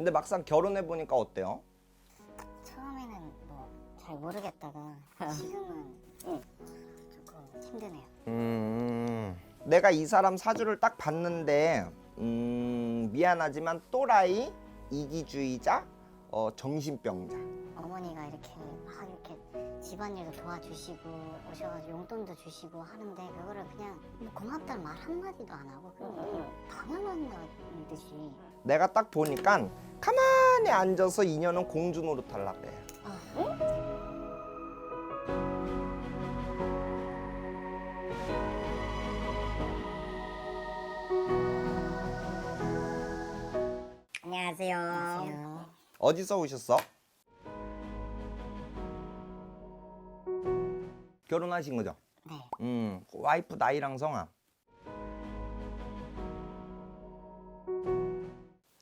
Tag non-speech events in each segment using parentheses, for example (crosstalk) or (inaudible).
근데 막상 결혼해 보니까 어때요? 처음에는 뭐 잘 모르겠다가 지금은 조금 힘드네요. 음, 내가 이 사람 사주를 딱 봤는데 음, 미안하지만 또라이, 이기주의자, 어, 정신병자. 어머니가 이렇게 막 이렇게 집안일도 도와주시고 오셔가지고 용돈도 주시고 하는데 그거를 그냥 뭐 고맙다는 말 한마디도 안 하고 그냥 당연한 듯이 내가 딱 보니까 가만히 앉아서 인연은 공주 노릇 하려 그래. 안녕하세요. 하세요. 어디서 오셨어? 결혼하신 거죠? 네. 음, 와이프 나이랑 성함.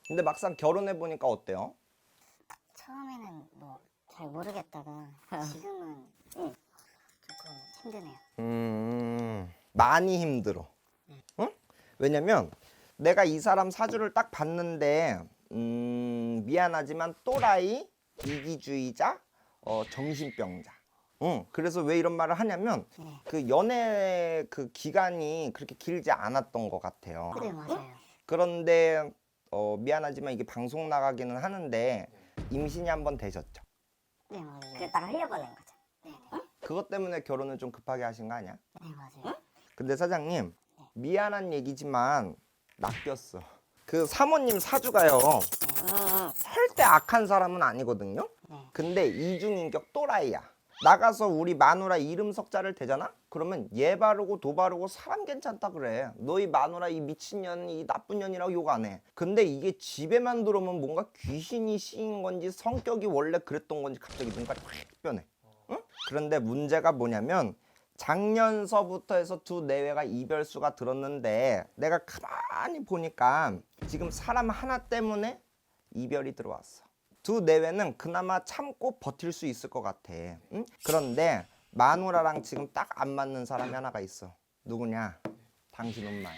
근데 막상 결혼해 보니까 어때요? 처음에는 뭐 잘 모르겠다가 지금은 조금 힘드네요. 음, 많이 힘들어. 응? 왜냐면 내가 이 사람 사주를 딱 봤는데 음, 미안하지만 또라이, 이기주의자, 어, 정신병자. 응, 그래서 왜 이런 말을 하냐면 네. 그 연애 그 기간이 그렇게 길지 않았던 것 같아요. 네 맞아요. 그런데 어, 미안하지만 이게 방송 나가기는 하는데 임신이 한 번 되셨죠. 네 맞아요. 그랬다가 흘려보낸 거죠. 네, 네. 그것 때문에 결혼을 좀 급하게 하신 거 아니야? 네 맞아요. 근데 사장님 미안한 얘기지만 낚였어. 그 사모님 사주가요. 절대 악한 사람은 아니거든요. 네. 근데 이중인격 또라이야. 나가서 우리 마누라 이름 석자를 대잖아? 그러면 얘 바르고 도 바르고 사람 괜찮다 그래. 너희 마누라 이 미친년, 이 나쁜 년이라고 욕 안 해. 근데 이게 집에만 들어오면 뭔가 귀신이 씌인 건지 성격이 원래 그랬던 건지 갑자기 눈깔이 확 변해. 응? 그런데 문제가 뭐냐면 작년서부터 해서 두 내외가 이별수가 들었는데 내가 가만히 보니까 지금 사람 하나 때문에 이별이 들어왔어. 두 내외는 그나마 참고 버틸 수 있을 것 같아. 응? 그런데 마누라랑 지금 딱 안 맞는 사람이 하나가 있어. 누구냐? 당신 엄마야.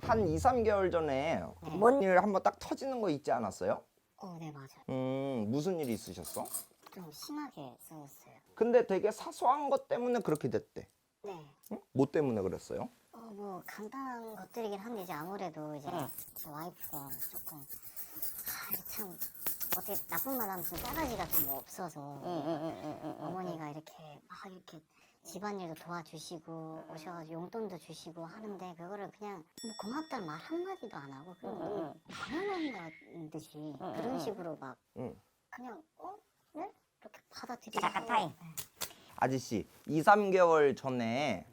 한 2, 3개월 전에 뭔 일 한번 딱 터지는 거 있지 않았어요? 어, 네 맞아요. 음, 무슨 일이 있으셨어? 좀 심하게 싸웠어요. 근데 되게 사소한 것 때문에 그렇게 됐대. 네. 응? 뭐 때문에 그랬어요? 어, 뭐 간단한 것들이긴 한데 이제 아무래도 이제 제 와이프가 조금 아, 이게 참 어떻게 나쁜 말 하면 좀 싸가지 같은 거 없어서 어머니가 이렇게 막 이렇게 집안일도 도와주시고 오셔가지고 용돈도 주시고 하는데 그거를 그냥 뭐 고맙다는 말 한마디도 안 하고 그냥 당연한 듯이 그런 식으로 막 응. 그냥 어? 네? 이렇게 받아들이고 작가 타임. 아저씨 2, 3개월 전에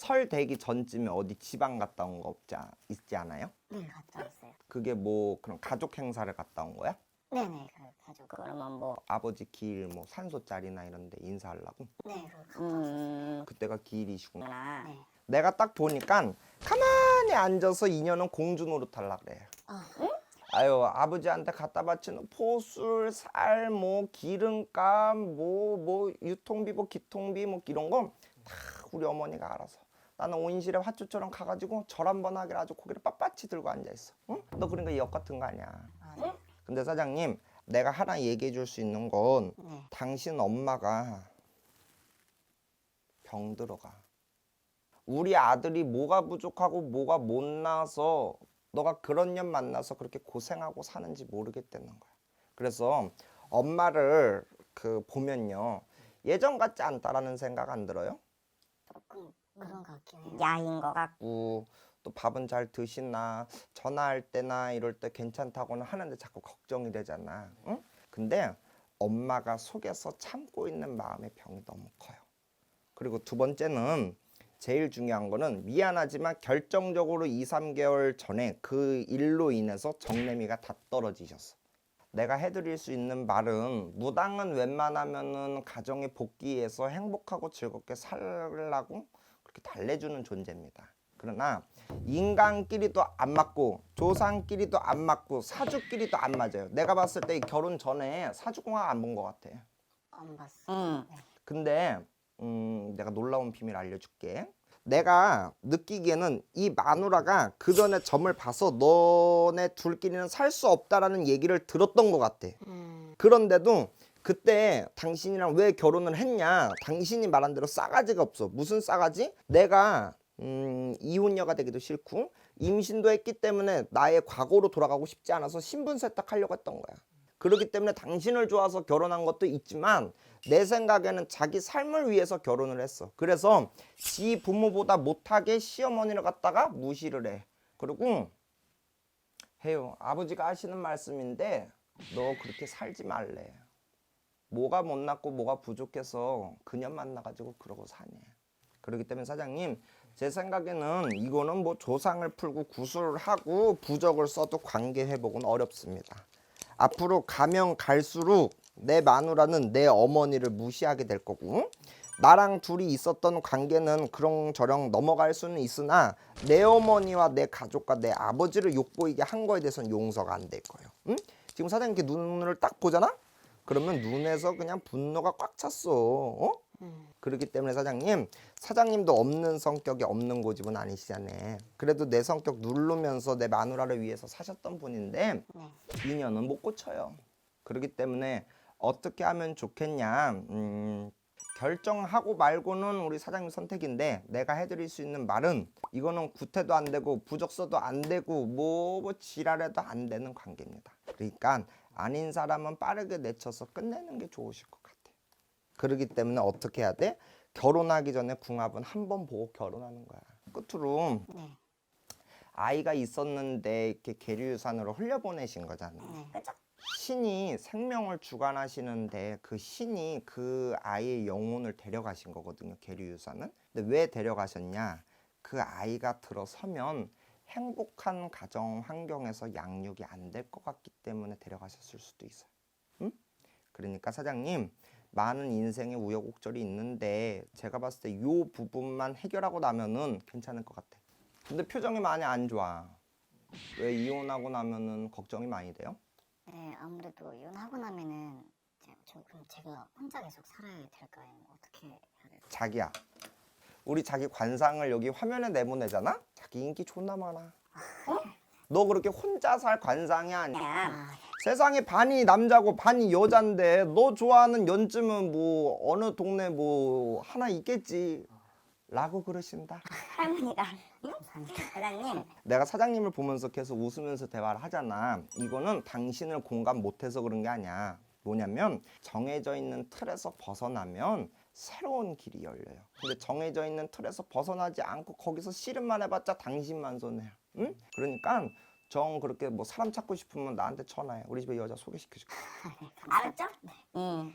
설 되기 전쯤에 어디 지방 갔다 온 거 없지 않- 있지 않아요? 네 갔다 왔어요 그게 뭐 그런 가족 행사를 갔다 온 거야? 네네 그 가족 그러면 뭐 아버지 기일 뭐 산소짜리나 이런 데 인사하려고? 네 그거 갔다 왔어요 음, 그때가 기일이시구나. 구나. 네. 내가 딱 보니까 가만히 앉아서 인연은 공주 노릇 하려 그래. 아, 아유 아버지한테 갖다 바치는 포술, 쌀, 뭐 기름값, 뭐 뭐 유통비, 뭐 기통비, 뭐 이런 거 다 우리 어머니가 알아서. 나는 온실에 화초처럼 가가지고 절 한 번 하기를 아주 고개를 빳빳이 들고 앉아 있어. 응? 너 그러니까 역 같은 거 아니야. 근데 사장님 내가 하나 얘기해 줄 수 있는 건 네. 당신 엄마가 병 들어가. 우리 아들이 뭐가 부족하고 뭐가 못나서 너가 그런 년 만나서 그렇게 고생하고 사는지 모르겠다는 거야. 그래서 엄마를 그 보면요. 예전 같지 않다라는 생각 안 들어요? 조금 그런 것 같긴 해요. 야인 거 같고. 고, 또 밥은 잘 드시나 전화할 때나 이럴 때 괜찮다고는 하는데 자꾸 걱정이 되잖아. 응? 근데 엄마가 속에서 참고 있는 마음의 병이 너무 커요. 그리고 두 번째는 제일 중요한 거는 미안하지만 결정적으로 2, 3개월 전에 그 일로 인해서 정내미가 다 떨어지셨어. 내가 해드릴 수 있는 말은 무당은 웬만하면은 가정에 복귀해서 행복하고 즐겁게 살라고 그렇게 달래주는 존재입니다. 그러나 인간끼리도 안 맞고 조상끼리도 안 맞고 사주끼리도 안 맞아요. 내가 봤을 때이 결혼 전에 사주공학 안 본 것 같아. 안 봤어. 음. 근데 음, 내가 놀라운 비밀 알려줄게. 내가 느끼기에는 이 마누라가 그 전에 점을 봐서 너네 둘끼리는 살 수 없다라는 얘기를 들었던 것 같아. 음, 그런데도 그때 당신이랑 왜 결혼을 했냐? 당신이 말한 대로 싸가지가 없어. 무슨 싸가지? 내가 음, 이혼녀가 되기도 싫고 임신도 했기 때문에 나의 과거로 돌아가고 싶지 않아서 신분 세탁하려고 했던 거야. 그렇기 때문에 당신을 좋아서 결혼한 것도 있지만 내 생각에는 자기 삶을 위해서 결혼을 했어. 그래서 지 부모보다 못하게 시어머니를 갖다가 무시를 해. 그리고 해요. 아버지가 하시는 말씀인데 너 그렇게 살지 말래. 뭐가 못났고 뭐가 부족해서 그년 만나가지고 그러고 사네. 그렇기 때문에 사장님 제 생각에는 이거는 뭐 조상을 풀고 구술을 하고 부적을 써도 관계 회복은 어렵습니다. 앞으로 가면 갈수록 내 마누라는 내 어머니를 무시하게 될 거고 나랑 둘이 있었던 관계는 그렁저렁 넘어갈 수는 있으나 내 어머니와 내 가족과 내 아버지를 욕보이게 한 거에 대해서는 용서가 안 될 거예요. 응? 지금 사장님 이렇게 눈을 딱 보잖아? 그러면 눈에서 그냥 분노가 꽉 찼어. 어? 음. 그렇기 때문에 사장님, 사장님도 없는 성격이 없는 고집은 아니시잖아요. 그래도 내 성격 누르면서 내 마누라를 위해서 사셨던 분인데 네. 인연은 못 고쳐요. 그렇기 때문에 어떻게 하면 좋겠냐. 음, 결정하고 말고는 우리 사장님 선택인데 내가 해드릴 수 있는 말은 이거는 구태도 안 되고 부적서도 안 되고 뭐, 뭐 지랄해도 안 되는 관계입니다. 그러니까 아닌 사람은 빠르게 내쳐서 끝내는 게 좋으실 것 같아요. 그렇기 때문에 어떻게 해야 돼? 결혼하기 전에 궁합은 한 번 보고 결혼하는 거야. 끝으로 네. 아이가 있었는데 이렇게 계류유산으로 흘려보내신 거잖아. 네. 그죠? 신이 생명을 주관하시는데 그 신이 그 아이의 영혼을 데려가신 거거든요. 계류유산은. 근데 왜 데려가셨냐? 그 아이가 들어서면 행복한 가정 환경에서 양육이 안 될 것 같기 때문에 데려가셨을 수도 있어요. 응? 그러니까 사장님 많은 인생의 우여곡절이 있는데 제가 봤을 때요 부분만 해결하고 나면은 괜찮을 것 같아. 근데 표정이 많이 안 좋아. 왜 이혼하고 나면은 걱정이 많이 돼요? 네, 아무래도 이혼하고 나면은 제- 저 그럼 제가 혼자 계속 살아야 될까요? 어떻게 해야 될까요? 자기야 우리 자기 관상을 여기 화면에 내보내잖아 자기 인기 존나 많아 어? 너 그렇게 혼자 살 관상이 아니야 아, 세상에 반이 남자고 반이 여잔데 너 좋아하는 연쯤은 뭐 어느 동네 뭐 하나 있겠지 라고 그러신다 할머니가 응? 사장님 내가 사장님을 보면서 계속 웃으면서 대화를 하잖아. 이거는 당신을 공감 못해서 그런 게 아니야. 뭐냐면 정해져 있는 틀에서 벗어나면 새로운 길이 열려요. 근데 정해져 있는 틀에서 벗어나지 않고 거기서 씨름만 해봤자 당신만 손해야. 응? 그러니까 정 그렇게 뭐 사람 찾고 싶으면 나한테 전화해. 우리 집에 여자 소개시켜줄게. (laughs) 알았죠? 응